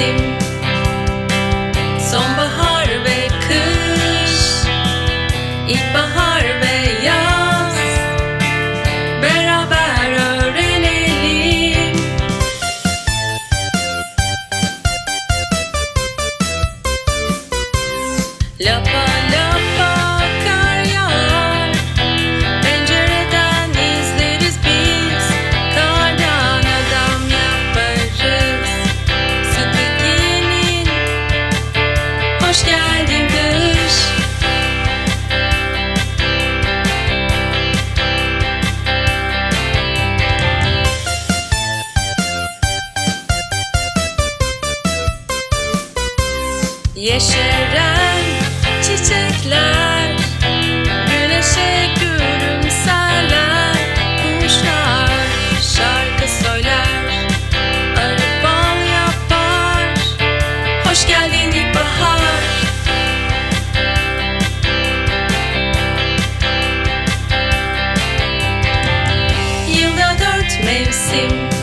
mevsim Sonbahar ve kış İlkbahar ve yaz. Beraber öğrenelim. Lapa lapa Yeşeren çiçekler Güneşe gülümserler Kuşlar şarkı söyler Arı bal yapar. Hoş geldin ilkbahar. Yılda dört mevsim